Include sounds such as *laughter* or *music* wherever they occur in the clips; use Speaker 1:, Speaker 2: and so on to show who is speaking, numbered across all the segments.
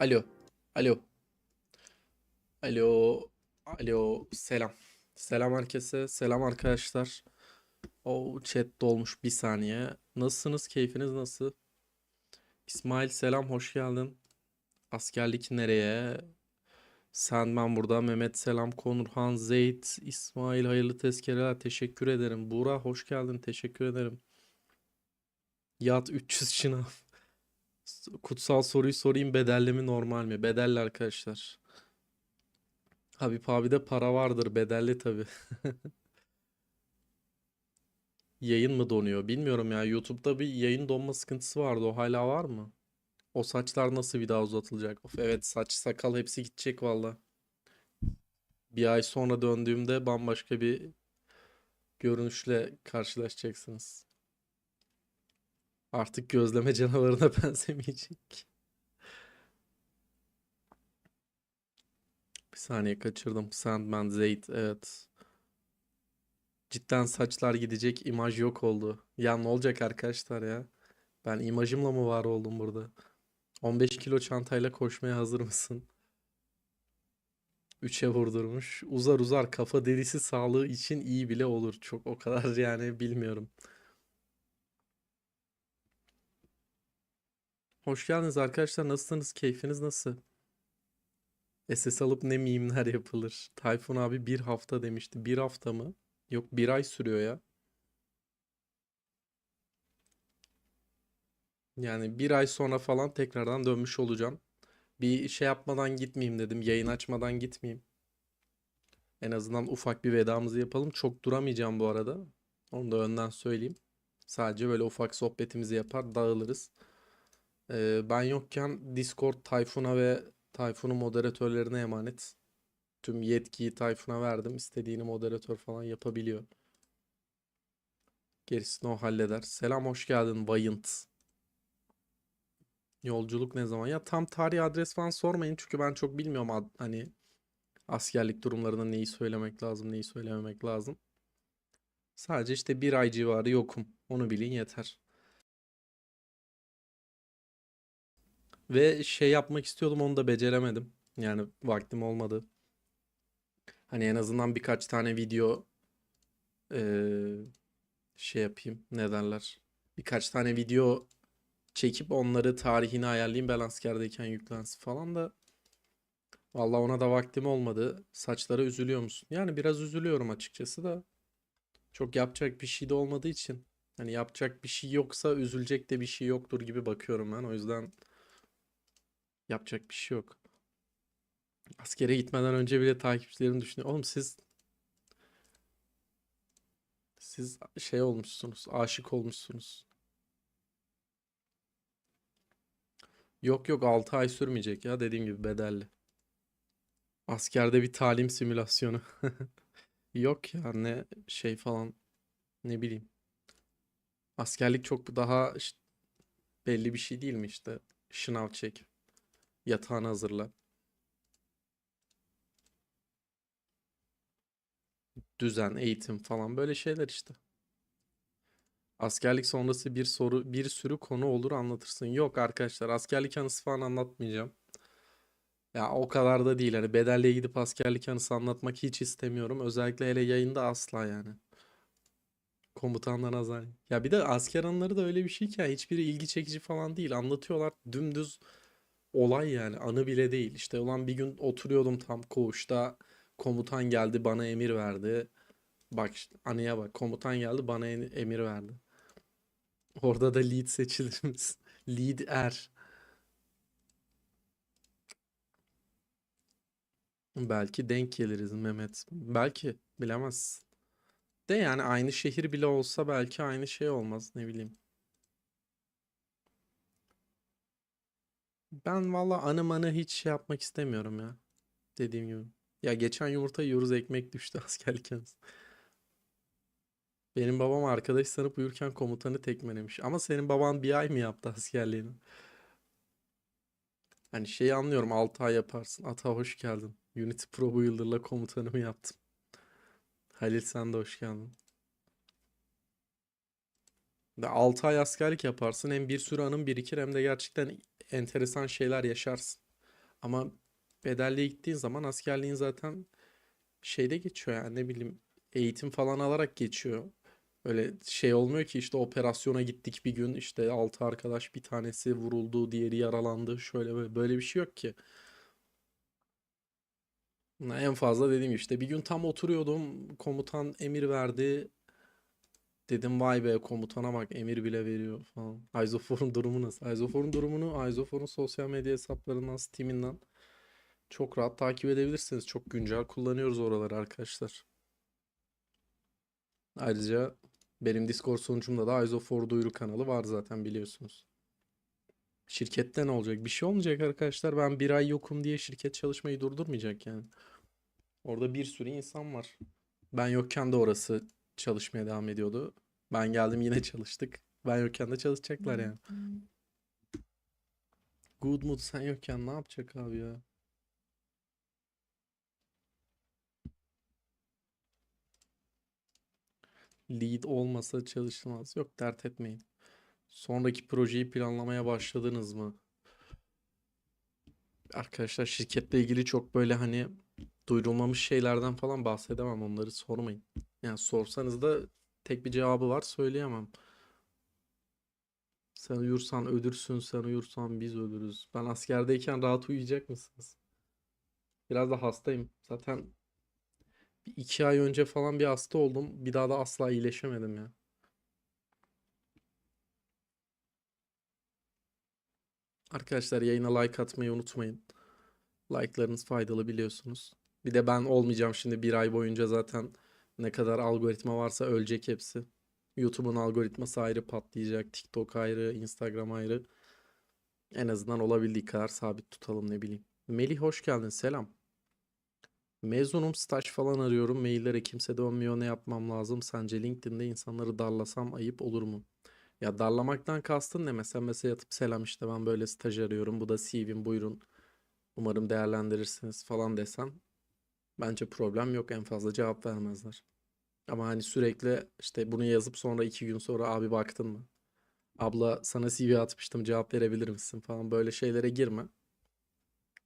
Speaker 1: Alo. Alo. Alo. Alo. Selam. Selam herkese. Selam arkadaşlar. O chat dolmuş bir saniye. Nasılsınız? Keyfiniz nasıl? İsmail selam. Hoş geldin. Askerlik nereye? Sen ben burada. Mehmet selam. Konurhan, Zeyt, İsmail hayırlı tezkereler. Teşekkür ederim. Buğra hoş geldin. Teşekkür ederim. Yat 300 şınav. Kutsal soruyu sorayım bedelli mi normal mi? Bedelli arkadaşlar. Habib abi de para vardır bedelli tabii. *laughs* Yayın mı donuyor? Bilmiyorum ya. YouTube'da bir yayın donma sıkıntısı vardı. O hala var mı? O saçlar nasıl bir daha uzatılacak? Of evet saç sakal hepsi gidecek valla. Bir ay sonra döndüğümde bambaşka bir görünüşle karşılaşacaksınız. Artık gözleme canavarına *laughs* benzemeyecek. Bir saniye kaçırdım. Sandman, Zeyt, evet. Cidden saçlar gidecek, imaj yok oldu. Ya ne olacak arkadaşlar ya? Ben imajımla mı var oldum burada? 15 kilo çantayla koşmaya hazır mısın? 3'e vurdurmuş. Uzar uzar kafa derisi sağlığı için iyi bile olur. Çok o kadar *laughs* yani bilmiyorum. Hoş geldiniz arkadaşlar. Nasılsınız? Keyfiniz nasıl? SS alıp ne mimler yapılır? Tayfun abi bir hafta demişti. Bir hafta mı? Yok bir ay sürüyor ya. Yani bir ay sonra falan tekrardan dönmüş olacağım. Bir şey yapmadan gitmeyeyim dedim. Yayın açmadan gitmeyeyim. En azından ufak bir vedamızı yapalım. Çok duramayacağım bu arada. Onu da önden söyleyeyim. Sadece böyle ufak sohbetimizi yapar dağılırız. Ee, ben yokken Discord Tayfun'a ve Tayfun'un moderatörlerine emanet. Tüm yetkiyi Tayfun'a verdim. İstediğini moderatör falan yapabiliyor. Gerisini o halleder. Selam hoş geldin Vayınt. Yolculuk ne zaman? Ya tam tarih adres falan sormayın çünkü ben çok bilmiyorum hani askerlik durumlarında neyi söylemek lazım, neyi söylememek lazım. Sadece işte bir ay civarı yokum. Onu bilin yeter. Ve şey yapmak istiyordum onu da beceremedim. Yani vaktim olmadı. Hani en azından birkaç tane video eee, şey yapayım. Ne derler? Birkaç tane video çekip onları tarihini ayarlayayım. Ben askerdeyken yüklensin falan da. Vallahi ona da vaktim olmadı. Saçlara üzülüyor musun? Yani biraz üzülüyorum açıkçası da. Çok yapacak bir şey de olmadığı için. Hani yapacak bir şey yoksa üzülecek de bir şey yoktur gibi bakıyorum ben. O yüzden yapacak bir şey yok. Askere gitmeden önce bile takipçilerim düşünüyor. Oğlum siz siz şey olmuşsunuz, aşık olmuşsunuz. Yok yok 6 ay sürmeyecek ya dediğim gibi bedelli. Askerde bir talim simülasyonu. *laughs* Yok ya ne şey falan ne bileyim. Askerlik çok daha belli bir şey değil mi işte? Şınav çek, yatağını hazırla, düzen, eğitim falan böyle şeyler işte. Askerlik sonrası bir soru, bir sürü konu olur anlatırsın. Yok arkadaşlar askerlik anısı falan anlatmayacağım. Ya o kadar da değil. Hani bedelliye gidip askerlik anısı anlatmak hiç istemiyorum. Özellikle hele yayında asla yani. Komutandan azar. Ya bir de asker anıları da öyle bir şey ki yani hiçbiri ilgi çekici falan değil. Anlatıyorlar dümdüz olay yani anı bile değil. İşte ulan bir gün oturuyordum tam koğuşta komutan geldi bana emir verdi. Bak işte anıya bak komutan geldi bana emir verdi. Orada da lead seçilir misin? *laughs* Lead er. Belki denk geliriz Mehmet. Belki bilemezsin. De yani aynı şehir bile olsa belki aynı şey olmaz ne bileyim. Ben valla anı manı hiç şey yapmak istemiyorum ya. Dediğim gibi. Ya geçen yumurta yiyoruz ekmek düştü *laughs* askerlik anısı. Benim babam arkadaş sanıp uyurken komutanı tekmelemiş. Ama senin baban bir ay mı yaptı askerliğini? Hani şeyi anlıyorum 6 ay yaparsın. Ata hoş geldin. Unity Pro bu yıldırla komutanımı yaptım. Halil sen de hoş geldin. De 6 ay askerlik yaparsın. Hem bir sürü anın birikir hem de gerçekten enteresan şeyler yaşarsın. Ama bedelliye gittiğin zaman askerliğin zaten şeyde geçiyor yani ne bileyim eğitim falan alarak geçiyor. Öyle şey olmuyor ki işte operasyona gittik bir gün işte altı arkadaş bir tanesi vuruldu diğeri yaralandı şöyle böyle böyle bir şey yok ki. En fazla dediğim işte bir gün tam oturuyordum komutan emir verdi dedim vay be komutana bak emir bile veriyor falan. Isofor'un durumu nasıl? Isofor'un durumunu Isofor'un sosyal medya hesaplarından Steam'inden çok rahat takip edebilirsiniz. Çok güncel kullanıyoruz oraları arkadaşlar. Ayrıca benim Discord sunucumda da Isofor duyuru kanalı var zaten biliyorsunuz. Şirkette ne olacak? Bir şey olmayacak arkadaşlar. Ben bir ay yokum diye şirket çalışmayı durdurmayacak yani. Orada bir sürü insan var. Ben yokken de orası çalışmaya devam ediyordu. Ben geldim yine çalıştık. Ben yokken de çalışacaklar yani. Good mood sen yokken ne yapacak abi ya? Lead olmasa çalışılmaz. Yok dert etmeyin. Sonraki projeyi planlamaya başladınız mı? Arkadaşlar şirketle ilgili çok böyle hani duyurulmamış şeylerden falan bahsedemem. Onları sormayın. Yani sorsanız da tek bir cevabı var söyleyemem. Sen uyursan ölürsün, sen uyursan biz ölürüz. Ben askerdeyken rahat uyuyacak mısınız? Biraz da hastayım. Zaten iki ay önce falan bir hasta oldum. Bir daha da asla iyileşemedim ya. Arkadaşlar yayına like atmayı unutmayın. Like'larınız faydalı biliyorsunuz. Bir de ben olmayacağım şimdi bir ay boyunca zaten ne kadar algoritma varsa ölecek hepsi. YouTube'un algoritması ayrı patlayacak. TikTok ayrı, Instagram ayrı. En azından olabildiği kadar sabit tutalım ne bileyim. Melih hoş geldin. Selam. Mezunum staj falan arıyorum. Maillere kimse dönmüyor. Ne yapmam lazım? Sence LinkedIn'de insanları darlasam ayıp olur mu? Ya darlamaktan kastın ne? Mesela mesaj atıp selam işte ben böyle staj arıyorum. Bu da CV'm buyurun. Umarım değerlendirirsiniz falan desen. Bence problem yok. En fazla cevap vermezler. Ama hani sürekli işte bunu yazıp sonra iki gün sonra abi baktın mı? Abla sana CV atmıştım cevap verebilir misin falan böyle şeylere girme.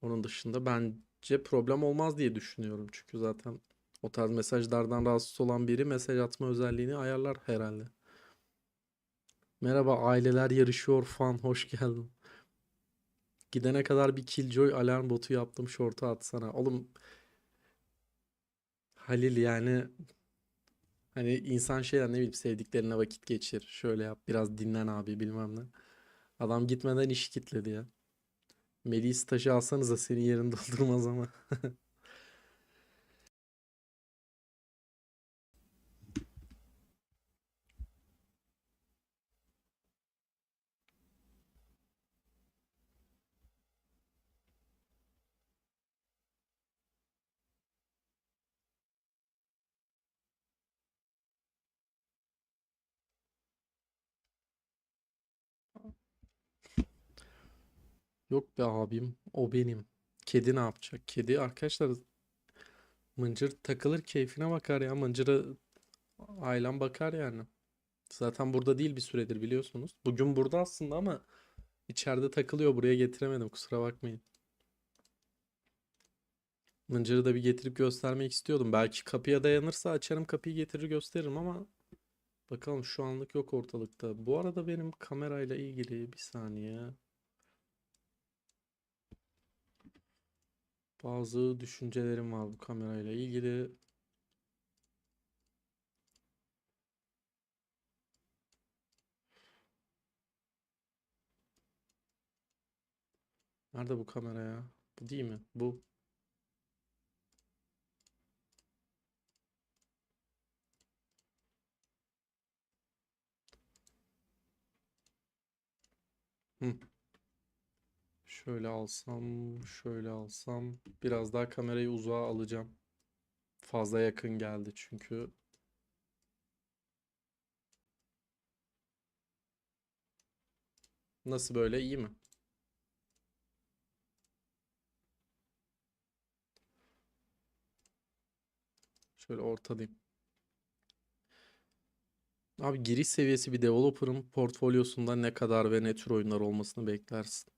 Speaker 1: Onun dışında bence problem olmaz diye düşünüyorum. Çünkü zaten o tarz mesajlardan rahatsız olan biri mesaj atma özelliğini ayarlar herhalde. Merhaba aileler yarışıyor fan hoş geldin. Gidene kadar bir Killjoy alarm botu yaptım şortu atsana. Oğlum Halil yani hani insan şeyler ne bileyim sevdiklerine vakit geçir. Şöyle yap biraz dinlen abi bilmem ne. Adam gitmeden iş kitledi ya. Melih stajı alsanıza senin yerini *laughs* doldurmaz ama. Yok be abim o benim. Kedi ne yapacak? Kedi arkadaşlar mıncır takılır keyfine bakar ya. Mıncıra ailem bakar yani. Zaten burada değil bir süredir biliyorsunuz. Bugün burada aslında ama içeride takılıyor. Buraya getiremedim kusura bakmayın. Mıncırı da bir getirip göstermek istiyordum. Belki kapıya dayanırsa açarım kapıyı getirir gösteririm ama bakalım şu anlık yok ortalıkta. Bu arada benim kamerayla ilgili bir saniye. Bazı düşüncelerim var bu kamerayla ilgili. Nerede bu kamera ya? Bu değil mi? Bu. Hı. Şöyle alsam, şöyle alsam. Biraz daha kamerayı uzağa alacağım. Fazla yakın geldi çünkü. Nasıl böyle iyi mi? Şöyle ortadayım. Abi giriş seviyesi bir developer'ın portfolyosunda ne kadar ve ne tür oyunlar olmasını beklersin?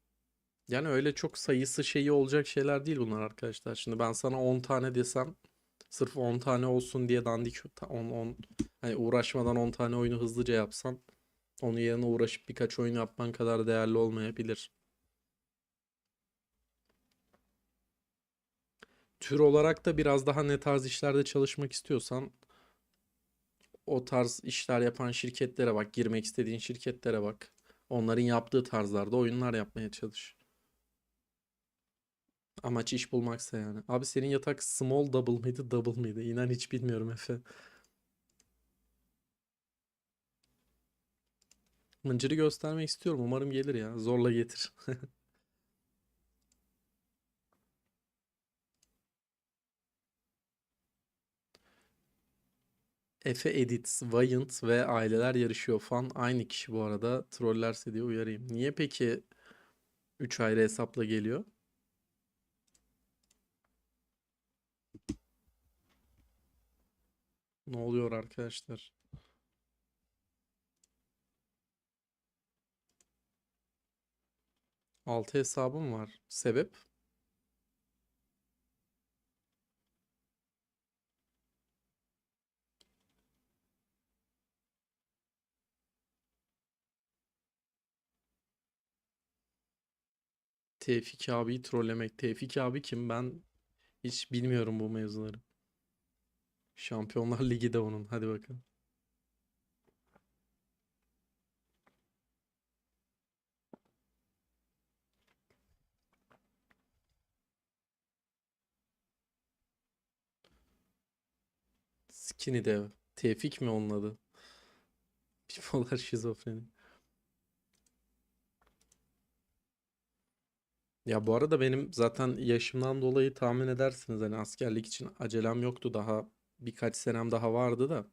Speaker 1: Yani öyle çok sayısı şeyi olacak şeyler değil bunlar arkadaşlar. Şimdi ben sana 10 tane desem sırf 10 tane olsun diye dandik 10 10 hani uğraşmadan 10 tane oyunu hızlıca yapsan onun yerine uğraşıp birkaç oyun yapman kadar değerli olmayabilir. Tür olarak da biraz daha ne tarz işlerde çalışmak istiyorsan o tarz işler yapan şirketlere bak, girmek istediğin şirketlere bak. Onların yaptığı tarzlarda oyunlar yapmaya çalış. Amaç iş bulmaksa yani. Abi senin yatak small double mıydı, double mıydı? İnan hiç bilmiyorum Efe. Mıncırı göstermek istiyorum. Umarım gelir ya. Zorla getir. *laughs* Efe Edits, Valiant ve aileler yarışıyor. Fan aynı kişi bu arada. Trollerse diye uyarayım. Niye peki 3 ayrı hesapla geliyor? Ne oluyor arkadaşlar? Altı hesabım var. Sebep? Tevfik abiyi trollemek. Tevfik abi kim? Ben hiç bilmiyorum bu mevzuları. Şampiyonlar Ligi de onun. Hadi bakalım. Skinny Dev. Tevfik mi onun adı? *laughs* Bipolar şizofreni. Ya bu arada benim zaten yaşımdan dolayı tahmin edersiniz hani askerlik için acelem yoktu daha birkaç senem daha vardı da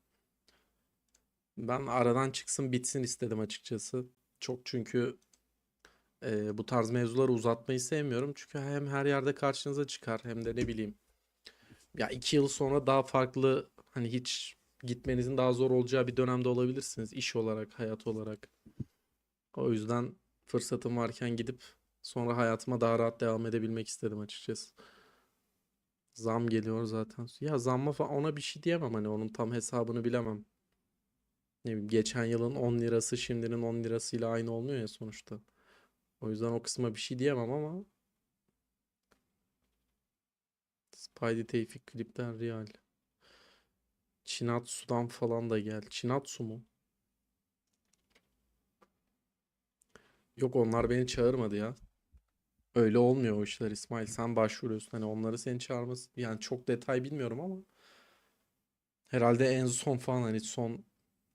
Speaker 1: ben aradan çıksın bitsin istedim açıkçası. Çok çünkü e, bu tarz mevzuları uzatmayı sevmiyorum çünkü hem her yerde karşınıza çıkar hem de ne bileyim ya iki yıl sonra daha farklı hani hiç gitmenizin daha zor olacağı bir dönemde olabilirsiniz iş olarak hayat olarak. O yüzden fırsatım varken gidip sonra hayatıma daha rahat devam edebilmek istedim açıkçası. Zam geliyor zaten. Ya zamma falan ona bir şey diyemem hani onun tam hesabını bilemem. Ne bileyim geçen yılın 10 lirası şimdinin 10 lirasıyla aynı olmuyor ya sonuçta. O yüzden o kısma bir şey diyemem ama Spidey Tevfik klipten real. Chinatsu'dan falan da gel. Chinatsu mu? Yok onlar beni çağırmadı ya. Öyle olmuyor o işler İsmail. Sen başvuruyorsun. Hani onları seni çağırması yani çok detay bilmiyorum ama herhalde en son falan hani son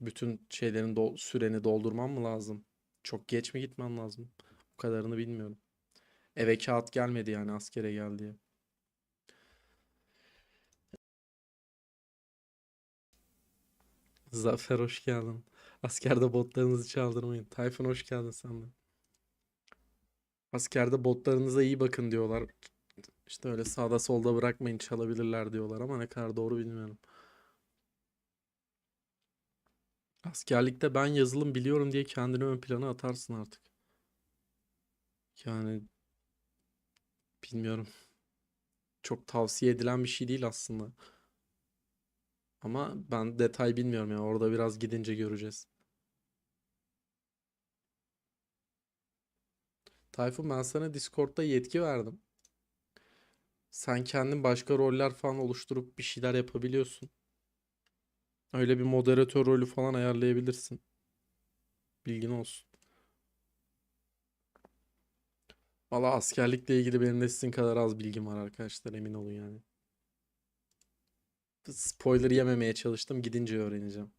Speaker 1: bütün şeylerin dol- süreni doldurmam mı lazım? Çok geç mi gitmem lazım? O kadarını bilmiyorum. Eve kağıt gelmedi yani askere gel diye. Zafer hoş geldin. Askerde botlarınızı çaldırmayın. Tayfun hoş geldin sen de. Askerde botlarınıza iyi bakın diyorlar. İşte öyle sağda solda bırakmayın çalabilirler diyorlar ama ne kadar doğru bilmiyorum. Askerlikte ben yazılım biliyorum diye kendini ön plana atarsın artık. Yani bilmiyorum. Çok tavsiye edilen bir şey değil aslında. Ama ben detay bilmiyorum ya. Orada biraz gidince göreceğiz. Tayfun ben sana Discord'da yetki verdim. Sen kendin başka roller falan oluşturup bir şeyler yapabiliyorsun. Öyle bir moderatör rolü falan ayarlayabilirsin. Bilgin olsun. Valla askerlikle ilgili benim de sizin kadar az bilgim var arkadaşlar emin olun yani. Spoiler yememeye çalıştım gidince öğreneceğim.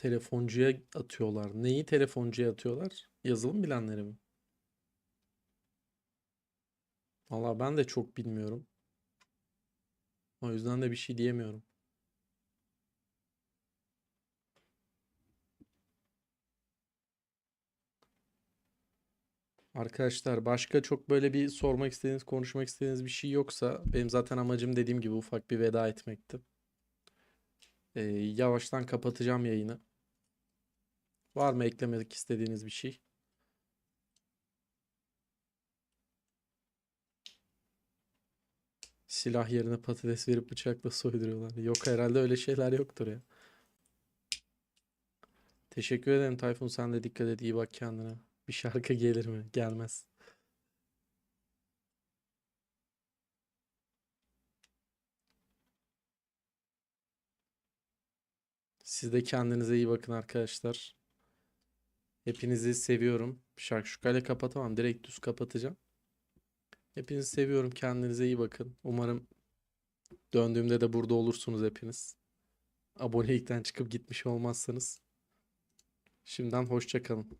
Speaker 1: Telefoncuya atıyorlar. Neyi telefoncuya atıyorlar? Yazılım bilenleri mi? Valla ben de çok bilmiyorum. O yüzden de bir şey diyemiyorum. Arkadaşlar başka çok böyle bir sormak istediğiniz, konuşmak istediğiniz bir şey yoksa benim zaten amacım dediğim gibi ufak bir veda etmekti. Ee, yavaştan kapatacağım yayını. Var mı eklemek istediğiniz bir şey? Silah yerine patates verip bıçakla soyduruyorlar. Yok herhalde öyle şeyler yoktur ya. Teşekkür ederim Tayfun. Sen de dikkat et. iyi bak kendine. Bir şarkı gelir mi? Gelmez. Siz de kendinize iyi bakın arkadaşlar. Hepinizi seviyorum. Şakşukayla kapatamam. Direkt düz kapatacağım. Hepinizi seviyorum. Kendinize iyi bakın. Umarım döndüğümde de burada olursunuz hepiniz. Abonelikten çıkıp gitmiş olmazsanız. Şimdiden hoşça kalın.